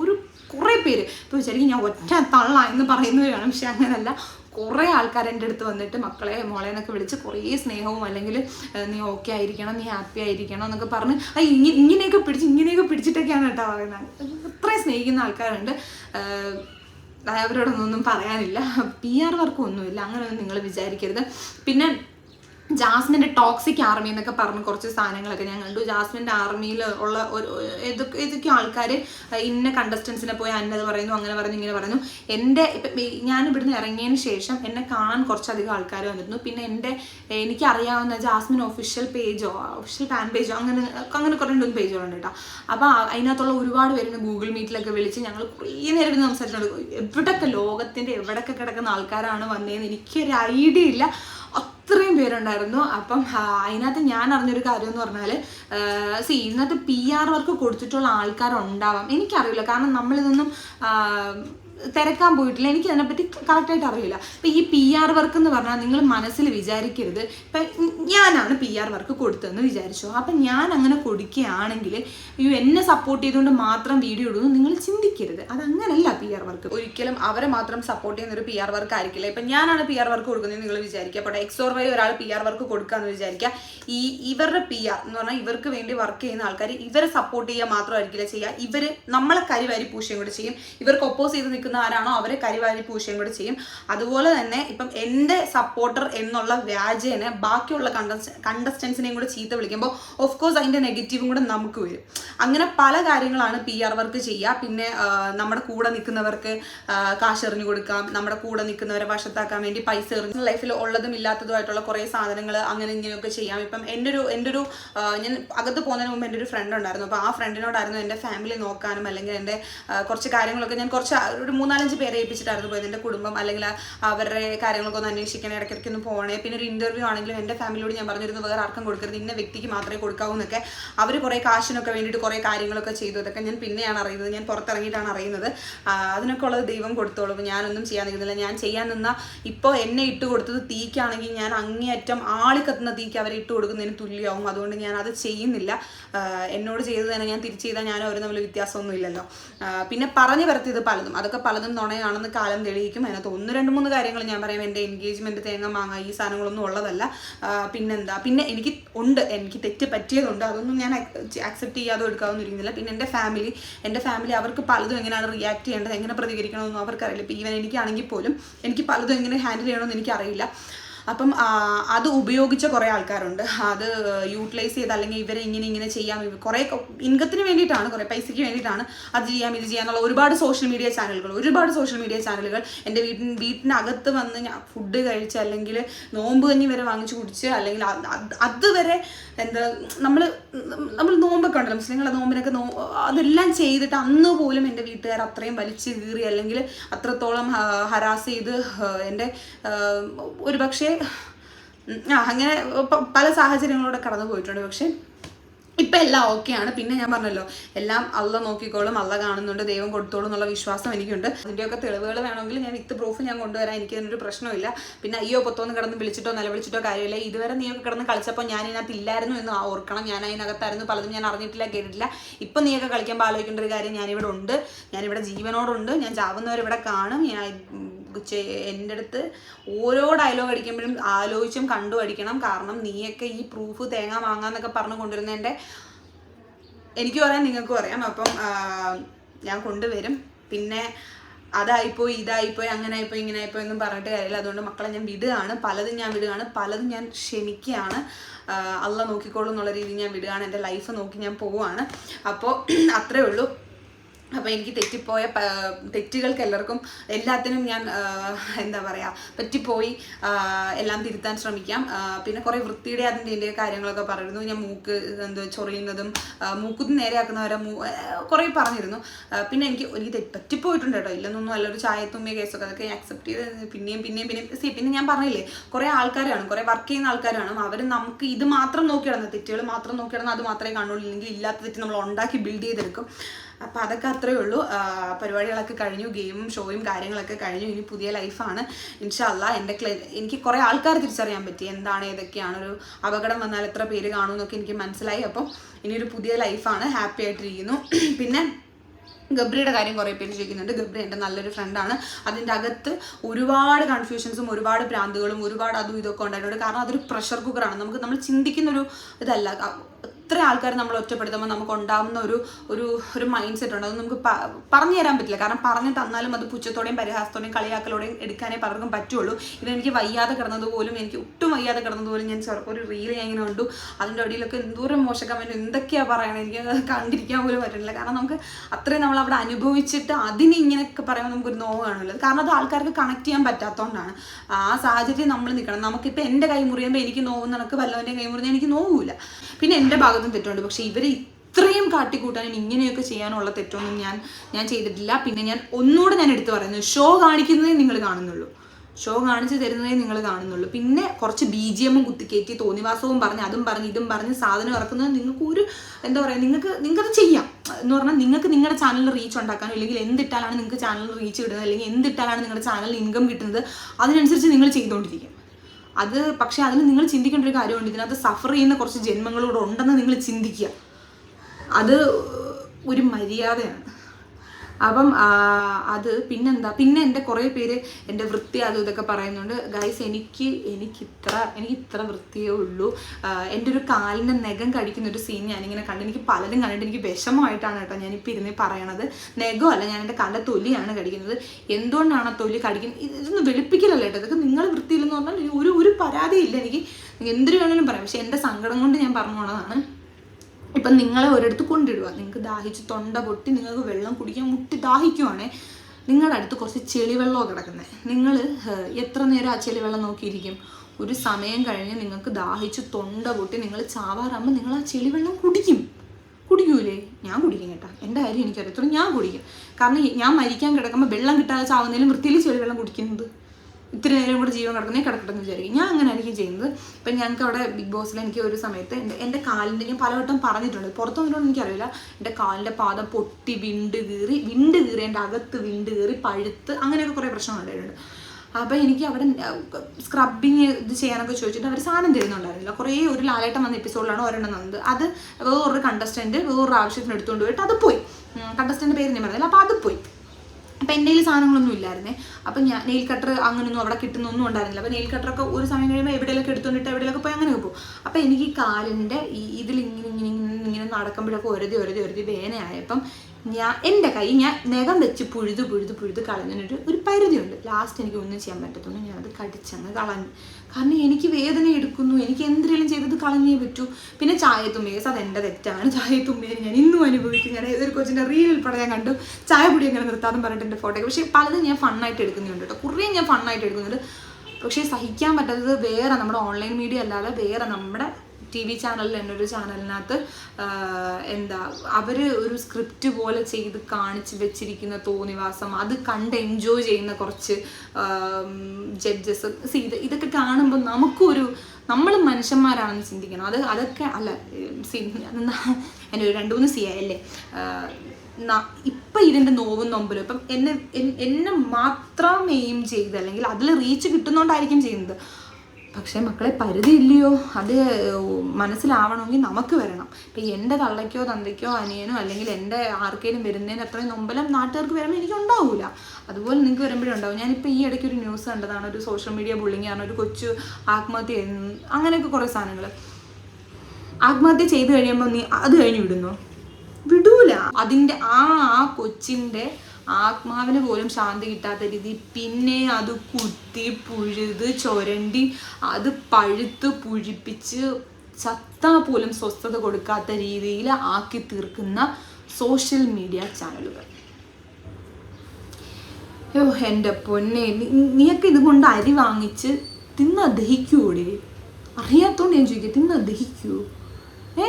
ഒരു കുറേ പേര് ഇപ്പോൾ വിചാരിക്കും ഞാൻ ഒറ്റ തള്ള എന്ന് പറയുന്നവരാണ്. പക്ഷെ അങ്ങനല്ല. കുറേ ആൾക്കാർ എന്റെ അടുത്ത് വന്നിട്ട് മക്കളെ മോളെ എന്നൊക്കെ വിളിച്ച് കുറേ സ്നേഹവും അല്ലെങ്കിൽ നീ ഓക്കെ ആയിരിക്കണം നീ ഹാപ്പി ആയിരിക്കണം എന്നൊക്കെ പറഞ്ഞ് അത് ഇങ്ങനെ ഇങ്ങനെയൊക്കെ പിടിച്ച് ഇങ്ങനെയൊക്കെ പിടിച്ചിട്ടൊക്കെയാണ് കേട്ടോ പറയുന്നത്. അത്രയും സ്നേഹിക്കുന്ന ആൾക്കാരുണ്ട്. അവരോടൊന്നും പറയാനില്ല. പി ആർ വർക്കൊന്നുമില്ല അങ്ങനെയൊന്നും നിങ്ങൾ വിചാരിക്കരുത്. പിന്നെ ജാസ്മിന്റെ ടോക്സിക് ആർമി എന്നൊക്കെ പറഞ്ഞ് കുറച്ച് സാധനങ്ങളൊക്കെ ഞാൻ കണ്ടു. ജാസ്മിന്റെ ആർമിയിൽ ഉള്ള ഒരു ഏതൊക്കെ ഏതൊക്കെ ആൾക്കാർ ഇന്ന കണ്ടസ്റ്റൻസിനെ പോയി അന്നത് പറയുന്നു അങ്ങനെ പറഞ്ഞു ഇങ്ങനെ പറയുന്നു. എന്റെ ഇപ്പം ഞാൻ ഇവിടുന്ന് ഇറങ്ങിയതിന് ശേഷം എന്നെ കാണാൻ കുറച്ചധികം ആൾക്കാർ വന്നിരുന്നു. പിന്നെ എന്റെ എനിക്കറിയാവുന്ന ജാസ്മിൻ ഒഫീഷ്യൽ പേജോ ഒഫീഷ്യൽ ഫാൻ പേജോ അങ്ങനെ അങ്ങനെ കുറേ രണ്ട് മൂന്ന് പേജുകളുണ്ട് കേട്ടോ. അപ്പോൾ അതിനകത്തുള്ള ഒരുപാട് പേര് ഗൂഗിൾ മീറ്റിലൊക്കെ വിളിച്ച് ഞങ്ങൾ കുറേ നേരം ഇരുന്ന് സംസാരിച്ചിട്ടുണ്ട്. എവിടെയൊക്കെ ലോകത്തിന്റെ എവിടെയൊക്കെ കിടക്കുന്ന ആൾക്കാരാണ് വന്നതെന്ന് എനിക്കൊരു ഐഡിയ ഇല്ല. അത്രയും പേരുണ്ടായിരുന്നു. അപ്പം അതിനകത്ത് ഞാൻ അറിഞ്ഞൊരു കാര്യം എന്ന് പറഞ്ഞാൽ സി ഇന്നത്തെ പി ആർ വർക്ക് കൊടുത്തിട്ടുള്ള ആൾക്കാരുണ്ടാവാം. എനിക്കറിയില്ല. കാരണം നമ്മളിതൊന്നും തിരക്കാൻ പോയിട്ടില്ല. എനിക്ക് അതിനെപ്പറ്റി കറക്റ്റായിട്ട് അറിയില്ല. അപ്പോൾ ഈ പി ആർ വർക്ക് എന്ന് പറഞ്ഞാൽ നിങ്ങൾ മനസ്സിൽ വിചാരിക്കരുത്. ഇപ്പം ഞാനാണ് പി ആർ വർക്ക് കൊടുത്തതെന്ന് വിചാരിച്ചു. അപ്പം ഞാൻ അങ്ങനെ കൊടുക്കുകയാണെങ്കിൽ ഈ എന്നെ സപ്പോർട്ട് ചെയ്തുകൊണ്ട് മാത്രം വീഡിയോ ഇടുന്നു നിങ്ങൾ ചിന്തിക്കരുത്. അതങ്ങനല്ല പി ആർ വർക്ക് ഒരിക്കലും അവരെ മാത്രം സപ്പോർട്ട് ചെയ്യുന്ന ഒരു പി ആർ വർക്ക് ആയിരിക്കില്ല. ഇപ്പം ഞാനാണ് പി ആർ വർക്ക് കൊടുക്കുന്നത് നിങ്ങൾ വിചാരിക്കുക. അപ്പോൾ എക്സോർ വൈ ഒരാൾ പി ആർ വർക്ക് കൊടുക്കാന്ന് വിചാരിക്കുക. ഈ ഇവരുടെ പി ആർ എന്ന് പറഞ്ഞാൽ ഇവർക്ക് വേണ്ടി വർക്ക് ചെയ്യുന്ന ആൾക്കാർ ഇവരെ സപ്പോർട്ട് ചെയ്യുക മാത്രമായിരിക്കില്ല ചെയ്യുക. ഇവർ നമ്മളെ കരിവാരി പൂശയും കൂടെ ചെയ്യും. ഇവർക്ക് ഒപ്പോസ് ചെയ്ത് നിൽക്കുന്ന ആരാണോ അവരെ കരിവാരി പൂശയും കൂടെ ചെയ്യും. അതുപോലെ തന്നെ ഇപ്പം എന്റെ സപ്പോർട്ടർ എന്നുള്ള വ്യാജേനെ ബാക്കിയുള്ള കണ്ടസ്റ്റ് കണ്ടസ്റ്റൻസിനെയും കൂടെ ചീത്ത വിളിക്കുമ്പോൾ ഓഫ് കോഴ്സ് അതിന്റെ നെഗറ്റീവും കൂടെ നമുക്ക് വരും. അങ്ങനെ പല കാര്യങ്ങളാണ് പി ആർ വർക്ക് ചെയ്യുക. പിന്നെ നമ്മുടെ കൂടെ നിൽക്കുന്നവർക്ക് കാശെറിഞ്ഞു കൊടുക്കാം. നമ്മുടെ കൂടെ നിൽക്കുന്നവരെ വശത്താക്കാൻ വേണ്ടി പൈസ എറിഞ്ഞ് ലൈഫിൽ ഉള്ളതും ഇല്ലാത്തതുമായിട്ടുള്ള കുറേ സാധനങ്ങൾ അങ്ങനെ ഇങ്ങനെയൊക്കെ ചെയ്യാം. ഇപ്പം എന്റെ ഒരു എന്റെ ഒരു ഞാൻ അകത്ത് പോകുന്നതിന് മുമ്പ് എന്റെ ഒരു ഫ്രണ്ട് ഉണ്ടായിരുന്നു. അപ്പോൾ ആ ഫ്രണ്ടിനോടായിരുന്നു എന്റെ ഫാമിലി നോക്കാനും അല്ലെങ്കിൽ എന്റെ കുറച്ച് കാര്യങ്ങളൊക്കെ ഞാൻ കുറച്ച് ഒരു മൂന്നാലഞ്ച് പേരെ ഏൽപ്പിച്ചിട്ടായിരുന്നു പോയത്. എന്റെ കുടുംബം അല്ലെങ്കിൽ അവരുടെ കാര്യങ്ങളൊക്കെ ഒന്ന് അന്വേഷിക്കാൻ ഇടയ്ക്കിടയ്ക്ക് ഒന്ന് പോകണേ പിന്നെ ഒരു ഇന്റർവ്യൂ ആണെങ്കിലും എന്റെ ഫാമിലിയോട് ഞാൻ പറഞ്ഞിരുന്നു വേറെ ആർക്കും കൊടുക്കരുത്. ഇന്ന വ്യക്തിക്ക് മാത്രമേ കൊടുക്കാവൂ എന്നൊക്കെ. അവർ കുറേ കാശിനൊക്കെ വേണ്ടിയിട്ട് കുറേ കാര്യങ്ങളൊക്കെ ചെയ്തു. അതൊക്കെ ഞാൻ പിന്നെയാണ് അറിയുന്നത്. ഞാൻ പുറത്തിറങ്ങിയിട്ടാണ് അറിയുന്നത്. അതിനൊക്കെ ഉള്ളത് ദൈവം കൊടുത്തോളൂ. ഞാനൊന്നും ചെയ്യാൻ നിൽക്കുന്നില്ല. ഞാൻ ചെയ്യാൻ നിന്ന ഇപ്പോൾ എന്നെ ഇട്ട് കൊടുത്തത് തീക്കാണെങ്കിൽ ഞാൻ അങ്ങേയറ്റം ആളിക്കത്തുന്ന തീക്ക് അവരെ ഇട്ട് കൊടുക്കുന്നതിന് തുല്യമാവും. അതുകൊണ്ട് ഞാൻ അത് ചെയ്യുന്നില്ല. എന്നോട് ചെയ്തത് തന്നെ ഞാൻ തിരിച്ചു ചെയ്താൽ ഞാൻ അവർ തമ്മിൽ വ്യത്യാസമൊന്നും ഇല്ലല്ലോ പിന്നെ പറഞ്ഞു വരത്തിയത് പലതും. അതൊക്കെ പലതും നുണയാണെന്ന് കാലം തെളിയിക്കും. അതിനകത്ത് ഒന്ന് രണ്ട് മൂന്ന് കാര്യങ്ങൾ ഞാൻ പറയാം. എന്റെ എൻഗേജ്മെന്റ് തേങ്ങ മാങ്ങ ഈ സാധനങ്ങളൊന്നും ഉള്ളതല്ല. പിന്നെന്താ? പിന്നെ എനിക്ക് ഉണ്ട്. എനിക്ക് തെറ്റ് പറ്റിയതുണ്ട്. അതൊന്നും ഞാൻ ആക്സെപ്റ്റ് ചെയ്യാതെ എടുക്കാവുന്നിരിക്കുന്നില്ല പിന്നെ എന്റെ ഫാമിലി എന്റെ ഫാമിലി അവർക്ക് പലതും എങ്ങനെയാണ് റിയാക്ട് ചെയ്യേണ്ടത് എങ്ങനെ പ്രതികരിക്കണമെന്നും അവർക്കറിയില്ല. ഇപ്പോൾ ഈവൻ എനിക്കാണെങ്കിൽ പോലും എനിക്ക് പലതും എങ്ങനെ ഹാൻഡിൽ ചെയ്യണമെന്ന് എനിക്കറിയില്ല. അപ്പം അത് ഉപയോഗിച്ച കുറേ ആൾക്കാരുണ്ട്. അത് യൂട്ടിലൈസ് ചെയ്ത് അല്ലെങ്കിൽ ഇവരെ ഇങ്ങനെ ഇങ്ങനെ ചെയ്യാം. കുറേ ഇൻകത്തിന് വേണ്ടിയിട്ടാണ് കുറേ പൈസയ്ക്ക് വേണ്ടിയിട്ടാണ് അത് ചെയ്യാം ഇത് ചെയ്യാം എന്നുള്ള ഒരുപാട് സോഷ്യൽ മീഡിയ ചാനലുകൾ ഒരുപാട് സോഷ്യൽ മീഡിയ ചാനലുകൾ എന്റെ വീട്ടിൻ വീട്ടിനകത്ത് വന്ന് ഞാൻ ഫുഡ് കഴിച്ച് അല്ലെങ്കിൽ നോമ്പ് കഞ്ഞി വരെ വാങ്ങിച്ച് കുടിച്ച് അല്ലെങ്കിൽ അത് അത് അതുവരെ എന്താ നമ്മൾ നമ്മൾ നോമ്പൊക്കെ ഉണ്ടല്ലോ. മുസ്ലിങ്ങളെ നോമ്പിനൊക്കെ നോ അതെല്ലാം ചെയ്തിട്ട് അന്ന് പോലും എന്റെ വീട്ടുകാർ അത്രയും വലിച്ചു കീറി അല്ലെങ്കിൽ അത്രത്തോളം ഹരാസ് ചെയ്ത് എന്റെ ആ, ഒരു പക്ഷേ ഉം, ആ അങ്ങനെ പല സാഹചര്യങ്ങളിലൂടെ കടന്നു പോയിട്ടുണ്ട്. പക്ഷേ ഇപ്പം എല്ലാം ഓക്കെയാണ് പിന്നെ ഞാൻ പറഞ്ഞല്ലോ എല്ലാം അള്ള നോക്കിക്കോളും അള്ള കാണുന്നുണ്ട് ദൈവം കൊടുത്തോളും എന്നുള്ള വിശ്വാസം എനിക്കുണ്ട്. അതിന്റെയൊക്കെ തെളിവുകൾ വേണമെങ്കിൽ ഞാൻ വിത്ത് പ്രൂഫ് ഞാൻ കൊണ്ടുവരാൻ എനിക്ക് അതിനൊരു പ്രശ്നമില്ല പിന്നെ അയ്യോ പൊത്തോന്ന് കിടന്ന് വിളിച്ചിട്ടോ നിലവിളിച്ചിട്ടോ കാര്യമില്ല. ഇതുവരെ നീയൊക്കെ കിടന്ന് കളിച്ചപ്പോൾ ഞാൻ ഇതിനകത്ത് ഇല്ലായിരുന്നു എന്ന് ഓർക്കണം. ഞാൻ അതിനകത്തായിരുന്നു. പലതും ഞാൻ അറിഞ്ഞിട്ടില്ല കേട്ടിട്ടില്ല. ഇപ്പം നീയൊക്കെ കളിക്കാൻ ആലോചിക്കേണ്ട ഒരു കാര്യം ഞാനിവിടെ ഉണ്ട്. ഞാനിവിടെ ജീവനോടുണ്ട്. ഞാൻ ചാവുന്നവരിവിടെ കാണും. ഞാൻ എന്റെ അടുത്ത് ഓരോ ഡയലോഗ് അടിക്കുമ്പോഴും ആലോചിച്ചും കണ്ടു അടിക്കണം. കാരണം നീയൊക്കെ ഈ പ്രൂഫ് തേങ്ങ വാങ്ങാന്നൊക്കെ പറഞ്ഞു കൊണ്ടുവരുന്നതിന്റെ എനിക്ക് പറയാം നിങ്ങൾക്കും അറിയാം. അപ്പം ഞാൻ കൊണ്ടുവരും. പിന്നെ അതായിപ്പോയി ഇതായിപ്പോയി അങ്ങനെ ആയിപ്പോയി ഇങ്ങനെ ആയിപ്പോയി എന്നും പറഞ്ഞിട്ട് കാര്യമില്ല. അതുകൊണ്ട് മക്കളെ ഞാൻ വിടുകയാണ്. പലതും ഞാൻ വിടുകയാണ്. പലതും ഞാൻ ക്ഷമിക്കുകയാണ്. അല്ല നോക്കിക്കോളും എന്നുള്ള രീതിയിൽ ഞാൻ വിടുകയാണ്. എന്റെ ലൈഫ് നോക്കി ഞാൻ പോവുകയാണ്. അപ്പോൾ അത്രേ ഉള്ളൂ. അപ്പോൾ എനിക്ക് തെറ്റിപ്പോയ തെറ്റുകൾക്ക് എല്ലാവർക്കും എല്ലാത്തിനും ഞാൻ എന്താ പറയുക പറ്റിപ്പോയി. എല്ലാം തിരുത്താൻ ശ്രമിക്കാം. പിന്നെ കുറേ വൃത്തിയുടെ അതിന്റെ ഇതിന്റെ കാര്യങ്ങളൊക്കെ പറയുന്നു. ഞാൻ മൂക്ക് എന്തോ ചൊറിയുന്നതും മൂക്കുന്ന് നേരെയാക്കുന്നവരെ മൂ കുറേ പറഞ്ഞിരുന്നു. പിന്നെ എനിക്ക് എനിക്ക് പറ്റിപ്പോയിട്ടുണ്ട് കേട്ടോ. ഇല്ലെന്നൊന്നും അല്ല ഒരു കേസൊക്കെ അതൊക്കെ ഞാൻ അക്സെപ്റ്റ് ചെയ്ത് പിന്നെയും പിന്നെയും പിന്നെയും. സി പിന്നെ ഞാൻ പറഞ്ഞില്ലേ കുറേ ആൾക്കാരാണ് കുറേ വർക്ക് ചെയ്യുന്ന ആൾക്കാരാണ്. അവർ നമുക്ക് ഇത് മാത്രം നോക്കി തെറ്റുകൾ മാത്രം നോക്കി അത് മാത്രമേ കാണുള്ളൂ. ഇല്ലെങ്കിൽ ഇല്ലാത്ത തെറ്റ് നമ്മൾ ഉണ്ടാക്കി ബിൽഡ് ചെയ്തെടുക്കും. അപ്പോൾ അതൊക്കെ അത്രയേ ഉള്ളൂ. പരിപാടികളൊക്കെ കഴിഞ്ഞു ഗെയിമും ഷോയും കാര്യങ്ങളൊക്കെ കഴിഞ്ഞു. ഇനി പുതിയ ലൈഫാണ്. ഇൻഷല്ല എന്റെ എനിക്ക് കുറേ ആൾക്കാർ തിരിച്ചറിയാൻ പറ്റി. എന്താണ് ഏതൊക്കെയാണ് ഒരു അപകടം വന്നാൽ എത്ര പേര് കാണും എന്നൊക്കെ എനിക്ക് മനസ്സിലായി. അപ്പം ഇനി ഒരു പുതിയ ലൈഫാണ്. ഹാപ്പി ആയിട്ടിരിക്കുന്നു. പിന്നെ ഗബ്രിയുടെ കാര്യം കുറേ പേര് ചോദിക്കുന്നുണ്ട്. ഗബ്രി എന്റെ നല്ലൊരു ഫ്രണ്ടാണ് അതിന്റെ അകത്ത് ഒരുപാട് കൺഫ്യൂഷൻസും ഒരുപാട് ഭ്രാന്തുകളും ഒരുപാട് അതും ഇതൊക്കെ ഉണ്ടായിട്ടുണ്ട് കാരണം അതൊരു പ്രഷർ കുക്കറാണ് നമുക്ക് നമ്മൾ ചിന്തിക്കുന്നൊരു ഇതല്ല. എത്ര ആൾക്കാർ നമ്മൾ ഒറ്റപ്പെടുത്തുമ്പോൾ നമുക്ക് ഉണ്ടാകുന്ന ഒരു ഒരു ഒരു മൈൻഡ് സെറ്റ് ഉണ്ട്. അത് നമുക്ക് പറഞ്ഞു തരാൻ പറ്റില്ല. കാരണം പറഞ്ഞു തന്നാലും അത് പുച്ഛത്തോടെയും പരിഹാസത്തോടെയും കളിയാക്കലോടെയും എടുക്കാനേ പലർക്കും പറ്റുള്ളൂ. ഇതെനിക്ക് വയ്യാതെ കിടന്നതുപോലും എനിക്ക് ഒട്ടും വയ്യാതെ കിടന്നതുപോലും ഞാൻ ഒരു റീൽ ഞാൻ ഇങ്ങനെ കണ്ടു. അതിന്റെ അടിയിലൊക്കെ എന്തോരം മോശം കമന്റ് എന്തൊക്കെയാണ് പറയണത് എനിക്ക് കണ്ടിരിക്കാൻ പോലും പറ്റുന്നില്ല. കാരണം നമുക്ക് അത്രയും നമ്മൾ അവിടെ അനുഭവിച്ചിട്ട് അതിന് ഇങ്ങനെയൊക്കെ പറയുമ്പോൾ നമുക്കൊരു നോവ് കാണുമല്ലോ. കാരണം അത് ആൾക്കാർക്ക് കണക്ട് ചെയ്യാൻ പറ്റാത്തതുകൊണ്ടാണ്. ആ സാഹചര്യം നമ്മൾ നിൽക്കണം. നമുക്കിപ്പോൾ എന്റെ കൈ മുറിയുമ്പോൾ എനിക്ക് നോവും നിനക്ക് വല്ലവന്റെ കൈ മുറിഞ്ഞാൽ എനിക്ക് നോവില്ല പിന്നെ എന്റെ ഭാഗത്തും തെറ്റുണ്ട്. പക്ഷേ ഇവർ ഇത്രയും കാട്ടിക്കൂട്ടാനും ഇങ്ങനെയൊക്കെ ചെയ്യാനുള്ള തെറ്റൊന്നും ഞാൻ ഞാൻ ചെയ്തിട്ടില്ല. പിന്നെ ഞാൻ ഒന്നുകൂടെ ഞാൻ എടുത്തു പറയുന്നു. ഷോ കാണിക്കുന്നതേ നിങ്ങൾ കാണുന്നുള്ളൂ. ഷോ കാണിച്ചു തരുന്നതേ നിങ്ങൾ കാണുന്നുള്ളൂ. പിന്നെ കുറച്ച് ബി ജി എമ്മും കുത്തിക്കയറ്റി തോന്നിവാസവും പറഞ്ഞ് അതും പറഞ്ഞ് ഇതും പറഞ്ഞ് സാധനം ഇറക്കുന്നത് നിങ്ങൾക്ക് ഒരു എന്താ പറയുക നിങ്ങൾക്ക് നിങ്ങൾക്കത് ചെയ്യാം. എന്ന് പറഞ്ഞാൽ നിങ്ങൾക്ക് നിങ്ങളുടെ ചാനൽ റീച്ച് ഉണ്ടാക്കാനോ അല്ലെങ്കിൽ എന്തിട്ടാലാണ് നിങ്ങൾക്ക് ചാനൽ റീച്ച് കിട്ടുന്നത് അല്ലെങ്കിൽ എന്തിട്ടാലാണ് നിങ്ങളുടെ ചാനലിൽ ഇൻകം കിട്ടുന്നത് അതിനനുസരിച്ച് നിങ്ങൾ ചെയ്തുകൊണ്ടിരിക്കും. അത് പക്ഷേ അതിൽ നിങ്ങൾ ചിന്തിക്കേണ്ട ഒരു കാര്യമുണ്ട്. ഇതിനകത്ത് സഫർ ചെയ്യുന്ന കുറച്ച് ജന്മങ്ങളൂടെ ഉണ്ടെന്ന് നിങ്ങൾ ചിന്തിക്കുക. അത് ഒരു മര്യാദയാണ്. അപ്പം അത് പിന്നെന്താ പിന്നെ എന്റെ കുറേ പേര് എന്റെ വൃത്തി അത് ഇതൊക്കെ പറയുന്നുണ്ട്. ഗൈസ് എനിക്ക് എനിക്ക് ഇത്ര എനിക്ക് ഇത്ര വൃത്തിയേ ഉള്ളൂ. എന്റെ ഒരു കാലിന്റെ നഖം കഴിക്കുന്ന ഒരു സീൻ ഞാനിങ്ങനെ കണ്ട് എനിക്ക് പലരും കണ്ടിട്ട് എനിക്ക് വിഷമമായിട്ടാണ് കേട്ടോ ഞാനിപ്പോൾ ഇരുന്ന് പറയണത്. നഖമല്ല ഞാൻ എന്റെ കാലിന്റെ തൊലിയാണ് കടിക്കുന്നത്. എന്തുകൊണ്ടാണ് തൊലി കടിക്കുന്നത്? ഇത് ഇതൊന്നും വെളുപ്പിക്കലല്ല കേട്ടോ. ഇതൊക്കെ നിങ്ങൾ വൃത്തിയില്ലെന്ന് പറഞ്ഞാൽ ഒരു ഒരു പരാതിയില്ല എനിക്ക്. എന്തൊരു വേണമെങ്കിലും പറയാം. പക്ഷെ എന്റെ സങ്കടം കൊണ്ട് ഞാൻ പറഞ്ഞു പോണതാണ്. ഇപ്പം നിങ്ങളെ ഒരിടത്ത് കൊണ്ടിടുക. നിങ്ങൾക്ക് ദാഹിച്ച് തൊണ്ട പൊട്ടി നിങ്ങൾക്ക് വെള്ളം കുടിക്കാൻ മുട്ടി ദാഹിക്കുവാണേ നിങ്ങളുടെ അടുത്ത് കുറച്ച് ചെളിവെള്ളമോ കിടക്കുന്നത്. നിങ്ങൾ എത്ര നേരം ആ ചെളിവെള്ളം നോക്കിയിരിക്കും? ഒരു സമയം കഴിഞ്ഞ് നിങ്ങൾക്ക് ദാഹിച്ച് തൊണ്ട പൊട്ടി നിങ്ങൾ ചാവാറാകുമ്പോൾ നിങ്ങൾ ആ ചെളിവെള്ളം കുടിക്കും. കുടിക്കൂലേ? ഞാൻ കുടിക്കും കേട്ടോ. എന്റെ കാര്യം എനിക്കറിയത്തുള്ളൂ. ഞാൻ കുടിക്കും. കാരണം ഞാൻ മരിക്കാൻ കിടക്കുമ്പോൾ വെള്ളം കിട്ടാതെ ചാവുന്നതിലും വൃത്തിയിൽ ചെളിവെള്ളം കുടിക്കുന്നത്. ഇത്തിരി നേരം കൂടെ ജീവൻ കിടക്കുന്നേ കിടക്കട്ടെ എന്ന് വിചാരിക്കും. ഞാൻ അങ്ങനെ ആയിരിക്കും ചെയ്യുന്നത്. ഇപ്പം ഞങ്ങൾക്ക് അവിടെ ബിഗ് ബോസിൽ എനിക്ക് ഒരു സമയത്ത് എന്റെ എന്റെ കാലിന്റെ ഞാൻ പലവട്ടം പറഞ്ഞിട്ടുണ്ട്. പുറത്തു വന്നിട്ടുണ്ട് എനിക്കറിയില്ല. എന്റെ കാലിന്റെ പാദം പൊട്ടി വിണ്ട് കീറി വിണ്ട് കീറി എന്റെ അകത്ത് വിണ്ട് കീറി പഴുത്ത് അങ്ങനെയൊക്കെ കുറേ ഉണ്ടായിട്ടുണ്ട്. അപ്പോൾ എനിക്ക് അവിടെ സ്ക്രബിങ് ഇത് ചെയ്യാനൊക്കെ ചോദിച്ചിട്ട് അവർ സാധനം തരുന്നുണ്ടായിരുന്നില്ല. കുറേ ഒരു ലാലേട്ടം വന്ന എപ്പിസോഡിലാണ് ഒരെണ്ണം വന്നത് അത് വേറൊരു കണ്ടസ്റ്റന്റ് വേറൊരു ആവശ്യത്തിന് എടുത്തുകൊണ്ട് പോയിട്ട് അത് പോയി. കണ്ടസ്റ്റന്റെ പേര് ഞാൻ പറഞ്ഞില്ല. അപ്പോൾ അത് പോയി. അപ്പം എന്റെ കയ്യിൽ സാധനങ്ങളൊന്നും ഇല്ലായിരുന്നേ. അപ്പം ഞാൻ നെയിൽ കട്ടർ അങ്ങനെയൊന്നും അവിടെ കിട്ടുന്നൊന്നും ഉണ്ടായിരുന്നില്ല. അപ്പോൾ നെയിൽ കട്ടറൊക്കെ ഒരു സമയം കഴിയുമ്പോൾ എവിടെയെങ്കിലൊക്കെ എടുത്തുകൊണ്ടിട്ട് എവിടെയൊക്കെ പോയി അങ്ങനെ പോകും. അപ്പോൾ എനിക്ക് ഈ കാലിന്റെ ഈ ഇതിൽ ഇങ്ങനെ ഇങ്ങനെ ഇങ്ങനെ നടക്കുമ്പോഴൊക്കെ ഒരതി ഒരതി ഒരതി വേദനയായപ്പം ഞാൻ എന്റെ കൈ ഞാൻ നഖം വെച്ച് പുഴുത് പുഴുത് പുഴുത് കളഞ്ഞിട്ട് ഒരു പരിധിയുണ്ട്. ലാസ്റ്റ് എനിക്ക് ഒന്നും ചെയ്യാൻ പറ്റത്തുള്ളൂ. ഞാനത് കടിച്ചങ്ങ് കളഞ്ഞു. കാരണം എനിക്ക് വേദന എടുക്കുന്നു. എനിക്ക് എന്തെങ്കിലും ചെയ്തത് കളഞ്ഞേ പറ്റൂ. പിന്നെ ചായത്തുമ്മേസ് അത് എന്റെ തെറ്റാണ്. ചായ ചായത്തുമ്മേനെ ഞാൻ ഇന്നും അനുഭവിക്കും ഞാൻ ഏതൊരു കൊച്ചിന്റെ റീൽ ഉൾപ്പെടെ ഞാൻ കണ്ടു. ചായ പൊടി അങ്ങനെ നിർത്താതെ പറഞ്ഞിട്ട് എന്റെ ഫോട്ടോ പക്ഷേ പലതും ഞാൻ ഫണ്ണായിട്ട് എടുക്കുന്നുണ്ട് കേട്ടോ. കുറേ ഞാൻ ഫണ്ണായിട്ട് എടുക്കുന്നുണ്ട്. പക്ഷേ സഹിക്കാൻ പറ്റാത്തത് വേറെ നമ്മുടെ ഓൺലൈൻ മീഡിയ അല്ലാതെ വേറെ നമ്മുടെ ടി വി ചാനലിൽ തന്നെ ഒരു ചാനലിനകത്ത് എന്താ അവർ ഒരു സ്ക്രിപ്റ്റ് പോലെ ചെയ്ത് കാണിച്ച് വെച്ചിരിക്കുന്ന തോന്നിവാസം അത് കണ്ട് എൻജോയ് ചെയ്യുന്ന കുറച്ച് ജഡ്ജസ്. സി ഇത് ഇതൊക്കെ കാണുമ്പോൾ നമുക്കൊരു നമ്മൾ മനുഷ്യന്മാരാണെന്ന് ചിന്തിക്കണം. അത് അതൊക്കെ അല്ല സി എന്റെ ഒരു രണ്ട് മൂന്ന് സി ആയല്ലേ ഇപ്പം ഇതിന്റെ നോവും നൊമ്പലും ഇപ്പം എന്നെ എന്നെ മാത്രം എയിം ചെയ്ത് അല്ലെങ്കിൽ അതിൽ റീച്ച് കിട്ടുന്നോണ്ടായിരിക്കും ചെയ്യുന്നത്. പക്ഷേ മക്കളെ പരിധി ഇല്ലയോ അത് മനസ്സിലാവണമെങ്കിൽ നമുക്ക് വരണം. ഇപ്പം എന്റെ തള്ളയ്ക്കോ തന്തയ്ക്കോ അനിയനോ അല്ലെങ്കിൽ എന്റെ ആർക്കേലും വരുന്നതിന് അത്രയും നൊമ്പലം നാട്ടുകാർക്ക് വരുമ്പോൾ എനിക്ക് ഉണ്ടാവില്ല അതുപോലെ നിങ്ങൾക്ക് വരുമ്പോഴേ ഉണ്ടാവും. ഞാനിപ്പോൾ ഈ ഇടയ്ക്ക് ഒരു ന്യൂസ് കണ്ടതാണ്. ഒരു സോഷ്യൽ മീഡിയ ബുള്ളിങ് ആണ് ഒരു കൊച്ചു ആത്മഹത്യ അങ്ങനെയൊക്കെ കുറേ സാധനങ്ങൾ. ആത്മഹത്യ ചെയ്തു കഴിയുമ്പോൾ നീ അത് കഴിഞ്ഞ് വിടുന്നു? വിടൂല. അതിന്റെ ആ ആ കൊച്ചിന്റെ ആത്മാവിന് പോലും ശാന്തി കിട്ടാത്ത രീതി. പിന്നെ അത് കുത്തി പുഴുത് ചൊരണ്ടി അത് പഴുത്ത് പുഴിപ്പിച്ച് ചത്താ പോലും സ്വസ്ഥത കൊടുക്കാത്ത രീതിയിൽ ആക്കി തീർക്കുന്ന സോഷ്യൽ മീഡിയ ചാനലുകൾ. ഓ എന്റെ പൊന്നെ നീയൊക്കെ ഇതുകൊണ്ട് അരി വാങ്ങിച്ച് തിന്ന് ദഹിക്കൂടെ അറിയാത്തോണ്ട് ഞാൻ ചോദിക്കുക തിന്ന് ദഹിക്കൂ ഏ?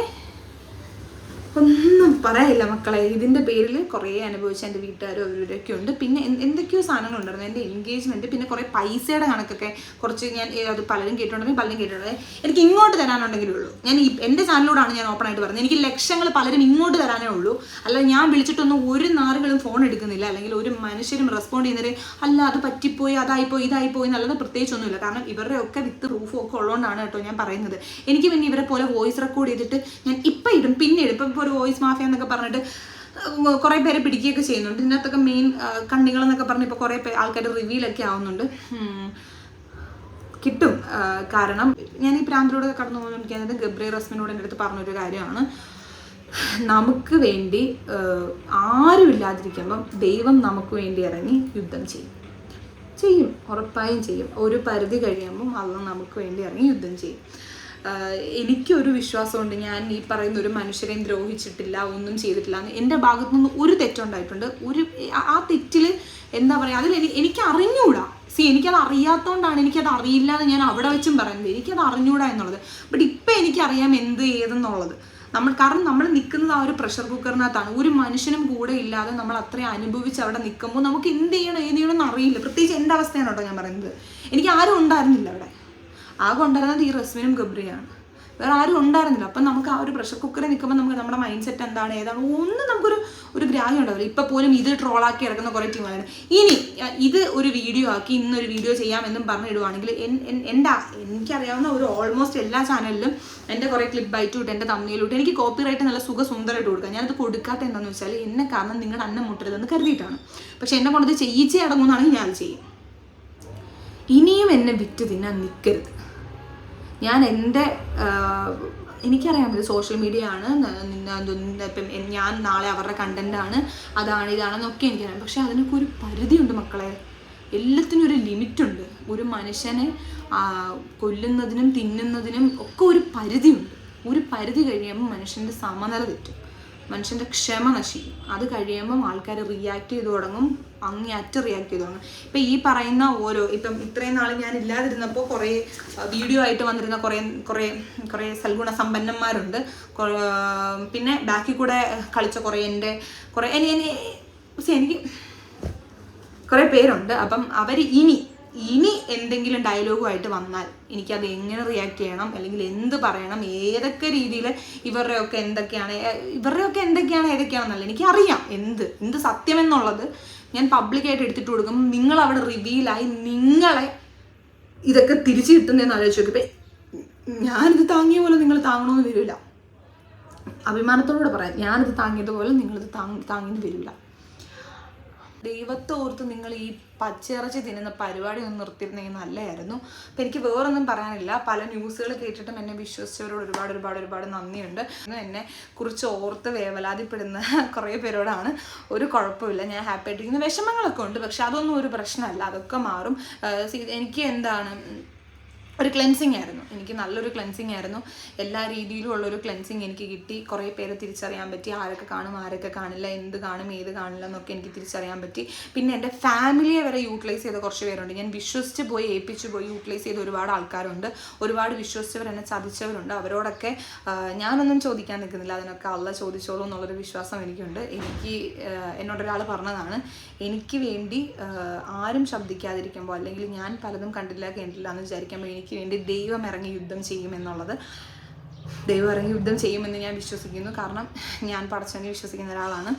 ഒന്നും പറയാനില്ല മക്കളെ. ഇതിന്റെ പേരിൽ കുറേ അനുഭവിച്ച എന്റെ വീട്ടുകാരും അവരൊക്കെ ഉണ്ട്. പിന്നെ എന്തൊക്കെയോ സാധനങ്ങൾ ഉണ്ടായിരുന്നു എന്റെ എൻഗേജ്മെന്റ് പിന്നെ കുറേ പൈസയുടെ കണക്കൊക്കെ കുറച്ച് ഞാൻ അത് പലരും കേട്ടിട്ടുണ്ടെങ്കിൽ പലരും കേട്ടിട്ടുണ്ടെങ്കിൽ എനിക്ക് ഇങ്ങോട്ട് തരാനുണ്ടെങ്കിലേ ഉള്ളൂ. ഞാൻ ഈ എന്റെ ചാനലിലൂടെയാണ് ഞാൻ ഓപ്പൺ ആയിട്ട് പറഞ്ഞത്. എനിക്ക് ലക്ഷങ്ങൾ പലരും ഇങ്ങോട്ട് തരാനേ ഉള്ളൂ. അല്ല ഞാൻ വിളിച്ചിട്ടൊന്നും ഒരു നാറുകളും ഫോൺ എടുക്കുന്നില്ല. അല്ലെങ്കിൽ ഒരു മനുഷ്യരും റെസ്പോണ്ട് ചെയ്യുന്നവർ അല്ല അത് പറ്റിപ്പോയി അതായിപ്പോയി ഇതായിപ്പോയി എന്നുള്ളത് പ്രത്യേകിച്ചൊന്നുമില്ല. കാരണം ഇവരുടെ ഒക്കെ വിത്ത് റൂഫും ഒക്കെ ഉള്ളതുകൊണ്ടാണ് കേട്ടോ ഞാൻ പറയുന്നത്. എനിക്ക് പിന്നെ ഇവരെ പോലെ വോയിസ് റെക്കോർഡ് ചെയ്തിട്ട് ഞാൻ ഇപ്പം ഇടും. പിന്നെ ഇടും ഇപ്പം ഇപ്പോൾ ഒരു വോയിസ് മാഫിയ എന്നൊക്കെ പറഞ്ഞിട്ട് കുറേ പേരെ പിടിക്കുകയൊക്കെ ചെയ്യുന്നുണ്ട്. ഇതിനകത്തൊക്കെ മെയിൻ കണ്ണികളെന്നൊക്കെ പറഞ്ഞ് ഇപ്പോൾ കുറേ പേര് ആൾക്കാർ റിവീലൊക്കെ ആവുന്നുണ്ട്. കിട്ടും കാരണം ഞാൻ ഈ പ്രാന്തിലൂടെ കടന്നു പോകുന്നത് ഗബ്രി റസ്മിനോട് എന്റെ അടുത്ത് പറഞ്ഞൊരു കാര്യമാണ്. നമുക്ക് വേണ്ടി ആരും ഇല്ലാതിരിക്കുമ്പം ദൈവം നമുക്ക് വേണ്ടി ഇറങ്ങി യുദ്ധം ചെയ്യും. ചെയ്യും ഉറപ്പായും ചെയ്യും. ഒരു പരിധി കഴിയുമ്പം അള്ള നമുക്ക് വേണ്ടി ഇറങ്ങി യുദ്ധം ചെയ്യും. എനിക്കൊരു വിശ്വാസമുണ്ട്. ഞാൻ ഈ പറയുന്ന ഒരു മനുഷ്യരെയും ദ്രോഹിച്ചിട്ടില്ല ഒന്നും ചെയ്തിട്ടില്ല എന്ന്. എന്റെ ഭാഗത്തു നിന്ന് ഒരു തെറ്റുണ്ടായിട്ടുണ്ട്. ഒരു ആ- ആ തെറ്റിൽ എന്താ പറയുക അതിൽ എനിക്ക് അറിഞ്ഞൂടാ സി എനിക്കത് അറിയാത്തതുകൊണ്ടാണ് എനിക്കത് അറിയില്ല എന്ന് ഞാൻ അവിടെ വെച്ചും പറയുന്നത്. എനിക്കത് അറിഞ്ഞൂടാ എന്നുള്ളത്. ബട്ട് ഇപ്പം എനിക്കറിയാം എന്ത് ഏതെന്നുള്ളത്. നമ്മൾ കാരണം നമ്മൾ നിൽക്കുന്നത് ആ ഒരു പ്രഷർ കുക്കറിനകത്താണ്. ഒരു മനുഷ്യനും കൂടെ ഇല്ലാതെ നമ്മൾ അത്രയും അനുഭവിച്ച് അവിടെ നിൽക്കുമ്പോൾ നമുക്ക് എന്ത് ചെയ്യണം ഏത് ചെയ്യണം എന്ന് അറിയില്ല. പ്രത്യേകിച്ച് എന്റെ അവസ്ഥയാണ് കേട്ടോ ഞാൻ പറയുന്നത്. എനിക്ക് ആരും ഉണ്ടായിരുന്നില്ല അവിടെ. ആകെ കൊണ്ടുവരുന്നത് ഈ റസ്മിനും ഗബ്രിയാണ്. വേറെ ആരും ഉണ്ടായിരുന്നില്ല. അപ്പം നമുക്ക് ആ ഒരു പ്രഷർ കുക്കറിൽ നിൽക്കുമ്പോൾ നമുക്ക് നമ്മുടെ മൈൻഡ് സെറ്റ് എന്താണ് ഏതാണ്? ഒന്നും നമുക്കൊരു ഒരു ഗ്രാഹ്യം ഉണ്ടാവില്ല. ഇപ്പം പോലും ഇത് ട്രോളാക്കി ഇറക്കുന്ന കുറേ ടീമാണ് ഇനി ഇത് ഒരു വീഡിയോ ആക്കി ഇന്നൊരു വീഡിയോ ചെയ്യാമെന്നും പറഞ്ഞിടുവാണെങ്കിൽ എൻ- എൻ- എന്റെ ആ- എനിക്കറിയാവുന്ന ഒരു ഓൾമോസ്റ്റ് എല്ലാ ചാനലിലും എന്റെ കുറേ ക്ലിപ്പ് ബൈറ്റ് ഇട്ട് എന്റെ തമ്മിലോട്ട് എനിക്ക് കോപ്പി റൈറ്റ് നല്ല സുഖ സുന്ദരമായിട്ട് കൊടുക്കാം. ഞാനത് കൊടുക്കാത്ത എന്താണെന്ന് വെച്ചാൽ എന്നെ കാരണം നിങ്ങളുടെ അന്നം മുട്ടരുതെന്ന് കരുതിയിട്ടാണ്. പക്ഷെ എന്നെ കൊണ്ടത് ചെയ്യിച്ചേ അടങ്ങുന്നതാണെങ്കിൽ ഞാൻ ചെയ്യും. ഇനിയും എന്നെ വിറ്റ് തിന്നാൻ നിൽക്കരുത്. ഞാൻ എന്റെ എനിക്കറിയാം ഇത് സോഷ്യൽ മീഡിയ ആണ്. ഇപ്പം ഞാൻ നാളെ അവരുടെ കണ്ടന്റാണ് അതാണ് ഇതാണെന്നൊക്കെ എനിക്കറിയാം. പക്ഷെ അതിനൊക്കെ ഒരു പരിധിയുണ്ട് മക്കളെ. എല്ലാത്തിനും ഒരു ലിമിറ്റുണ്ട് ഒരു മനുഷ്യനെ കൊല്ലുന്നതിനും തിന്നുന്നതിനും ഒക്കെ ഒരു പരിധിയുണ്ട്. ഒരു പരിധി കഴിയുമ്പോൾ മനുഷ്യന്റെ സമനില തെറ്റും. മനുഷ്യന്റെ ക്ഷമ നശിക്കും. അത് കഴിയുമ്പം ആൾക്കാർ റിയാക്ട് ചെയ്ത് തുടങ്ങും. അങ്ങേയറ്റം റിയാക്ട് ചെയ്ത് തുടങ്ങും. ഇപ്പം ഈ പറയുന്ന ഓരോ ഇപ്പം ഇത്രയും നാൾ ഞാൻ ഇല്ലാതിരുന്നപ്പോൾ കുറേ വീഡിയോ ആയിട്ട് വന്നിരുന്ന കുറേ കുറേ കുറേ സൽഗുണ സമ്പന്നന്മാരുണ്ട് പിന്നെ ബാക്കിൽ കൂടെ കളിച്ച കുറേ എന്റെ കുറേ എനിക്ക് കുറേ പേരുണ്ട്. അപ്പം അവർ ഇനി ഇനി എന്തെങ്കിലും ഡയലോഗുമായിട്ട് വന്നാൽ എനിക്കത് എങ്ങനെ റിയാക്ട് ചെയ്യണം? അല്ലെങ്കിൽ എന്ത് പറയണം? ഏതൊക്കെ രീതിയിൽ ഇവരുടെയൊക്കെ എന്തൊക്കെയാണ് ഇവരുടെയൊക്കെ എന്തൊക്കെയാണ് ഏതൊക്കെയാണെന്നല്ല എനിക്കറിയാം എന്ത് എന്ത് സത്യമെന്നുള്ളത് ഞാൻ പബ്ലിക്കായിട്ട് എടുത്തിട്ട് കൊടുക്കും. നിങ്ങൾ അവിടെ റിവീലായി നിങ്ങളെ ഇതൊക്കെ തിരിച്ചു കിട്ടുന്നതെന്ന് ആലോചിച്ച് നോക്കിയപ്പോൾ ഞാനിത് താങ്ങിയ പോലെ നിങ്ങൾ താങ്ങണമെന്ന് വരില്ല അഭിമാനത്തോടെ പറയാം. ഞാനിത് താങ്ങിയതുപോലെ നിങ്ങളിത് താങ്ങി താങ്ങിയെന്ന് വരില്ല ദൈവത്തെ ഓർത്ത് നിങ്ങൾ ഈ പച്ചിറച്ചി തിന്നുന്ന പരിപാടി ഒന്ന് നിർത്തിയിരുന്നെങ്കിൽ നല്ലതായിരുന്നു. അപ്പം എനിക്ക് വേറൊന്നും പറയാനില്ല. പല ന്യൂസുകൾ കേട്ടിട്ടും എന്നെ വിശ്വസിച്ചവരോട് ഒരുപാട് ഒരുപാട് ഒരുപാട് നന്ദിയുണ്ട്. എന്നെ കുറിച്ച് ഓർത്ത് വേവലാതിപ്പെടുന്ന കുറേ പേരോടാണ് ഒരു കുഴപ്പമില്ല. ഞാൻ ഹാപ്പി ആയിട്ടിരിക്കുന്ന. വിഷമങ്ങളൊക്കെ ഉണ്ട്. പക്ഷെ അതൊന്നും ഒരു പ്രശ്നമല്ല. അതൊക്കെ മാറും. എനിക്ക് എന്താണ് ഒരു ക്ലെൻസിങ് ആയിരുന്നു. എനിക്ക് നല്ലൊരു ക്ലെൻസിങ് ആയിരുന്നു. എല്ലാ രീതിയിലും ഉള്ളൊരു ക്ലെൻസിങ് എനിക്ക് കിട്ടി. കുറേ പേരെ തിരിച്ചറിയാൻ പറ്റി. ആരൊക്കെ കാണും ആരൊക്കെ കാണില്ല എന്ത് കാണും ഏത് കാണില്ല എന്നൊക്കെ എനിക്ക് തിരിച്ചറിയാൻ പറ്റി. പിന്നെ എന്റെ ഫാമിലിയെ വരെ യൂട്ടിലൈസ് ചെയ്ത കുറച്ച് പേരുണ്ട്. ഞാൻ വിശ്വസിച്ച് പോയി ഏൽപ്പിച്ച് പോയി യൂട്ടിലൈസ് ചെയ്ത ഒരുപാട് ആൾക്കാരുണ്ട്. ഒരുപാട് വിശ്വസിച്ചവർ എന്നെ ചതിച്ചവരുണ്ട്. അവരോടൊക്കെ ഞാനൊന്നും ചോദിക്കാൻ നിൽക്കുന്നില്ല. അതിനൊക്കെ അള്ള ചോദിച്ചോളൂ എന്നുള്ളൊരു വിശ്വാസം എനിക്കുണ്ട്. എനിക്ക് എന്നോടൊരാൾ പറഞ്ഞതാണ് എനിക്ക് വേണ്ടി ആരും ശബ്ദിക്കാതിരിക്കുമ്പോൾ അല്ലെങ്കിൽ ഞാൻ പലതും കണ്ടില്ല കേട്ടില്ല എന്ന് വിചാരിക്കുമ്പോൾ എനിക്ക് വേണ്ടി ദൈവം ഇറങ്ങി യുദ്ധം ചെയ്യുമെന്നുള്ളത്. ദൈവം ഇറങ്ങി യുദ്ധം ചെയ്യുമെന്ന് ഞാൻ വിശ്വസിക്കുന്നു. കാരണം ഞാൻ പടച്ചവനെ വിശ്വസിക്കുന്ന ഒരാളാണ്.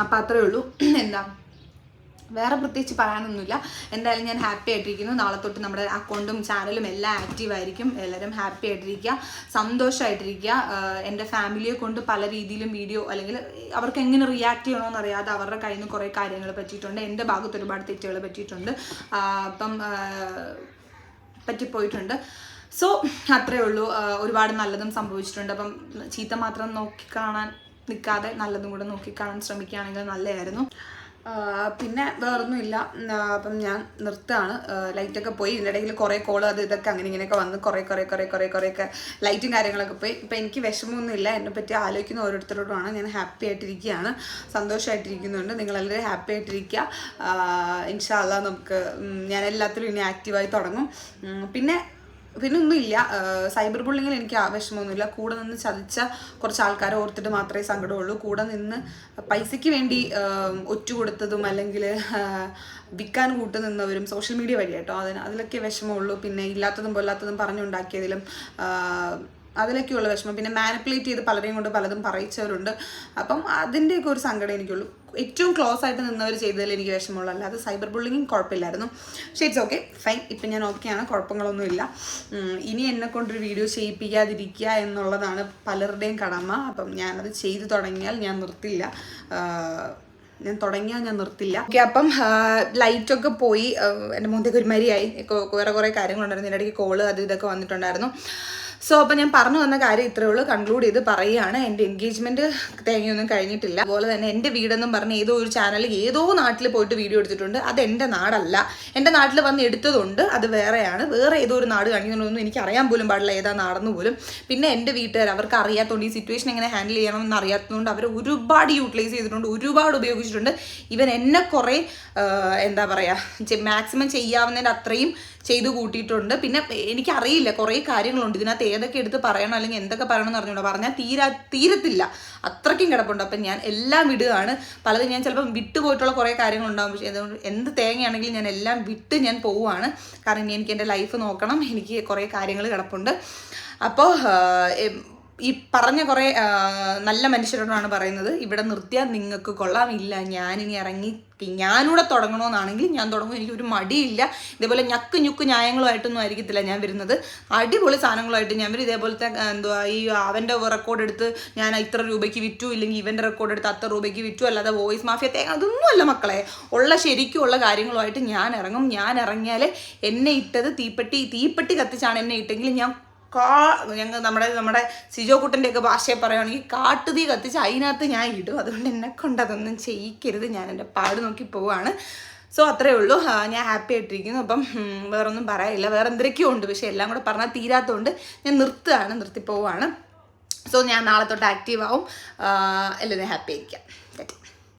അപ്പം അത്രയേ ഉള്ളൂ. എന്താ? വേറെ പ്രത്യേകിച്ച് പറയാനൊന്നുമില്ല. എന്തായാലും ഞാൻ ഹാപ്പി ആയിട്ടിരിക്കുന്നു. നാളെ തൊട്ട് നമ്മുടെ അക്കൗണ്ടും ചാനലും എല്ലാം ആക്റ്റീവ് ആയിരിക്കും. എല്ലാവരും ഹാപ്പി ആയിട്ടിരിക്കുക. സന്തോഷമായിട്ടിരിക്കുക. എന്റെ ഫാമിലിയെ കൊണ്ട് പല രീതിയിലും വീഡിയോ അല്ലെങ്കിൽ അവർക്ക് എങ്ങനെ റിയാക്ട് ചെയ്യണമെന്ന് അറിയാതെ അവരുടെ കയ്യിൽ നിന്ന് കുറേ കാര്യങ്ങൾ പറ്റിയിട്ടുണ്ട്. എന്റെ ഭാഗത്ത് ഒരുപാട് തെറ്റുകൾ പറ്റിയിട്ടുണ്ട്. അപ്പം പറ്റിപ്പോയിട്ടുണ്ട്. സോ അത്രയേ ഉള്ളൂ. ഒരുപാട് നല്ലതും സംഭവിച്ചിട്ടുണ്ട്. അപ്പം ചീത്ത മാത്രം നോക്കിക്കാണാൻ നിൽക്കാതെ നല്ലതും കൂടെ നോക്കിക്കാണാൻ ശ്രമിക്കുകയാണെങ്കിൽ നല്ലതായിരുന്നു. പിന്നെ വേറൊന്നുമില്ല. അപ്പം ഞാൻ നിർത്തുകയാണ്. ലൈറ്റൊക്കെ പോയി. ഇതിന്റെ ഇടയിൽ കുറേ കോൾ അത് ഇതൊക്കെ അങ്ങനെ ഇങ്ങനെയൊക്കെ വന്ന് കുറേ കുറേ കുറേ കുറേ കുറേയൊക്കെ ലൈറ്റും കാര്യങ്ങളൊക്കെ പോയി. ഇപ്പം എനിക്ക് വിഷമമൊന്നുമില്ല. എന്നെ പറ്റി ആലോചിക്കുന്ന ഓരോരുത്തരോടുമാണ് ഞാൻ ഹാപ്പി ആയിട്ടിരിക്കുകയാണ്. സന്തോഷമായിട്ടിരിക്കുന്നുണ്ട് നിങ്ങളെല്ലാവരും ഹാപ്പി ആയിട്ടിരിക്കുക. ഇൻഷാല്ല നമുക്ക് ഞാൻ എല്ലാത്തിലും ഇനി ആക്റ്റീവായി തുടങ്ങും. പിന്നെ പിന്നെ ഒന്നുമില്ല സൈബർ ബുള്ളിങ്ങിൽ എനിക്ക് വിഷമമൊന്നുമില്ല. കൂടെ നിന്ന് ചതിച്ച കുറച്ച് ആൾക്കാരെ ഓർത്തിട്ട് മാത്രമേ സങ്കടമുള്ളൂ. കൂടെ നിന്ന് പൈസയ്ക്ക് വേണ്ടി കൊടുത്തതും അല്ലെങ്കിൽ വിൽക്കാൻ കൂട്ട് നിന്നവരും സോഷ്യൽ മീഡിയ വഴി കേട്ടോ അതിന് അതിലൊക്കെ വിഷമമുള്ളൂ. പിന്നെ ഇല്ലാത്തതും പൊല്ലാത്തതും പറഞ്ഞുണ്ടാക്കിയതിലും അതിലൊക്കെയുള്ള വിഷമം. പിന്നെ മാനിപ്പുലേറ്റ് ചെയ്ത് പലരെയും കൊണ്ട് പലതും പറയിച്ചവരുണ്ട്. അപ്പം അതിന്റെയൊക്കെ ഒരു സങ്കടം എനിക്കുള്ളൂ. ഏറ്റവും ക്ലോസ് ആയിട്ട് നിന്നവർ ചെയ്തതിൽ എനിക്ക് വിഷമമുള്ളൂ. അല്ലാതെ സൈബർ ബുള്ളിങ്ങും കുഴപ്പമില്ലായിരുന്നു. പക്ഷേ ഇറ്റ്സ് ഓക്കെ ഫൈൻ ഇപ്പം ഞാൻ ഓക്കെയാണ് കുഴപ്പങ്ങളൊന്നുമില്ല. ഇല്ല ഇനി എന്നെ കൊണ്ടൊരു വീഡിയോ ചെയ്യിപ്പിക്കാതിരിക്കുക എന്നുള്ളതാണ് പലരുടെയും കടമ. അപ്പം ഞാനത് ചെയ്തു തുടങ്ങിയാൽ ഞാൻ നിർത്തില്ല. ഞാൻ തുടങ്ങിയാൽ ഞാൻ നിർത്തില്ല. ഓക്കെ അപ്പം ലൈറ്റൊക്കെ പോയി. എന്റെ മുഖത്തേക്ക് ഒരു മരിയായി വേറെ കുറേ കാര്യങ്ങളുണ്ടായിരുന്നു. ഇതിന്റെ ഇടയ്ക്ക് കോൾ അത് ഇതൊക്കെ വന്നിട്ടുണ്ടായിരുന്നു. സോ അപ്പം ഞാൻ പറഞ്ഞു വന്ന കാര്യം ഇത്രയേ ഉള്ളൂ. കൺക്ലൂഡ് ചെയ്ത് പറയുകയാണ്. എന്റെ എൻഗേജ്മെന്റ് തേങ്ങയൊന്നും കഴിഞ്ഞിട്ടില്ല. അതുപോലെ തന്നെ എന്റെ വീടെന്നും പറഞ്ഞ് ഏതോ ഒരു ചാനലിൽ ഏതോ നാട്ടിൽ പോയിട്ട് വീഡിയോ എടുത്തിട്ടുണ്ട്. അത് എന്റെ നാടല്ല. എന്റെ നാട്ടിൽ വന്ന് എടുത്തതുണ്ട്. അത് വേറെയാണ്. വേറെ ഏതോ ഒരു നാട് കാണിക്കുന്നതൊന്നും എനിക്ക് അറിയാൻ പോലും പാടില്ല ഏതാ നാടെന്ന് പോലും. പിന്നെ എന്റെ വീട്ടുകാർ അവർക്ക് അറിയാത്തതുകൊണ്ട് ഈ സിറ്റുവേഷൻ എങ്ങനെ ഹാൻഡിൽ ചെയ്യണമെന്ന് അറിയാത്തതുകൊണ്ട് അവർ ഒരുപാട് യൂട്ടിലൈസ് ചെയ്തിട്ടുണ്ട്. ഒരുപാട് ഉപയോഗിച്ചിട്ടുണ്ട്. ഇവൻ എന്നെ കുറേ എന്താ പറയുക മാക്സിമം ചെയ്യാവുന്നതിന്റെ അത്രയും ചെയ്തു കൂട്ടിയിട്ടുണ്ട്. പിന്നെ എനിക്കറിയില്ല കുറേ കാര്യങ്ങളുണ്ട്. ഇതിനകത്ത് ഏതൊക്കെ എടുത്ത് പറയണം അല്ലെങ്കിൽ എന്തൊക്കെ പറയണം എന്ന് അറിഞ്ഞൂടാ പറഞ്ഞാൽ തീരാ തീരത്തില്ല. അത്രയ്ക്കും കിടപ്പുണ്ട്. അപ്പം ഞാൻ എല്ലാം വിടുകയാണ്. പലതും ഞാൻ ചിലപ്പം വിട്ടുപോയിട്ടുള്ള കുറേ കാര്യങ്ങളുണ്ടാകും പക്ഷേ എന്ത് തേങ്ങയാണെങ്കിലും ഞാൻ എല്ലാം വിട്ട് ഞാൻ പോവുകയാണ്. കാരണം എനിക്ക് എന്റെ ലൈഫ് നോക്കണം. എനിക്ക് കുറേ കാര്യങ്ങൾ കിടപ്പുണ്ട്. അപ്പോൾ ഈ പറഞ്ഞ കുറേ നല്ല മനുഷ്യരോടാണ് പറയുന്നത് ഇവിടെ നിർത്തിയാൽ നിങ്ങൾക്ക് കൊള്ളാമില്ല ഞാനിനി ഇറങ്ങി ഞാനിവിടെ തുടങ്ങണമെന്നാണെങ്കിൽ ഞാൻ തുടങ്ങും. എനിക്ക് ഒരു മടിയില്ല. ഇതേപോലെ ഞക്ക് ഞുക്ക് ന്യായങ്ങളുമായിട്ടൊന്നും ആയിരിക്കത്തില്ല ഞാൻ വരുന്നത്. അടിപൊളി സാധനങ്ങളുമായിട്ട് ഞാൻ വരും. ഇതേപോലത്തെ എന്തുവാ ഈ അവന്റെ റെക്കോർഡ് എടുത്ത് ഞാൻ ഇത്ര രൂപയ്ക്ക് വിറ്റു ഇല്ലെങ്കിൽ ഇവന്റെ റെക്കോർഡ് എടുത്ത് അത്ര രൂപയ്ക്ക് വിറ്റു അല്ലാതെ വോയിസ് മാഫിയ തേങ്ങ അതൊന്നുമല്ല മക്കളെ. ഉള്ള ശരിക്കുള്ള കാര്യങ്ങളുമായിട്ട് ഞാൻ ഇറങ്ങും. ഞാൻ ഇറങ്ങിയാൽ എന്നെ ഇട്ടത് തീപ്പെട്ടി തീപ്പെട്ടി കത്തിച്ചാണ് എന്നെ ഇട്ടെങ്കിൽ ഞാൻ കാ ഞങ്ങൾ നമ്മുടെ നമ്മുടെ സിജോ കുട്ടന്റെയൊക്കെ ഭാഷയെ പറയുകയാണെങ്കിൽ കാട്ടുതീ കത്തിച്ച് അതിനകത്ത് ഞാൻ ഇടും. അതുകൊണ്ട് എന്നെ കൊണ്ട് അതൊന്നും ചെയ്യിക്കരുത്. ഞാൻ എന്റെ പാട് നോക്കി പോവാണ്. സോ അത്രേ ഉള്ളൂ. ഞാൻ ഹാപ്പി ആയിട്ടിരിക്കുന്നു. അപ്പം വേറൊന്നും പറയാനില്ല. വേറെ എന്തൊക്കെയോ ഉണ്ട്. പക്ഷേ എല്ലാം കൂടെ പറഞ്ഞാൽ തീരാത്തതുകൊണ്ട് ഞാൻ നിർത്തുകയാണ് നിർത്തിപ്പോവാണ്. സോ ഞാൻ നാളെ തൊട്ട് ആക്റ്റീവ് ആവും. എല്ലാവരും ഹാപ്പി ആയിരിക്കാം.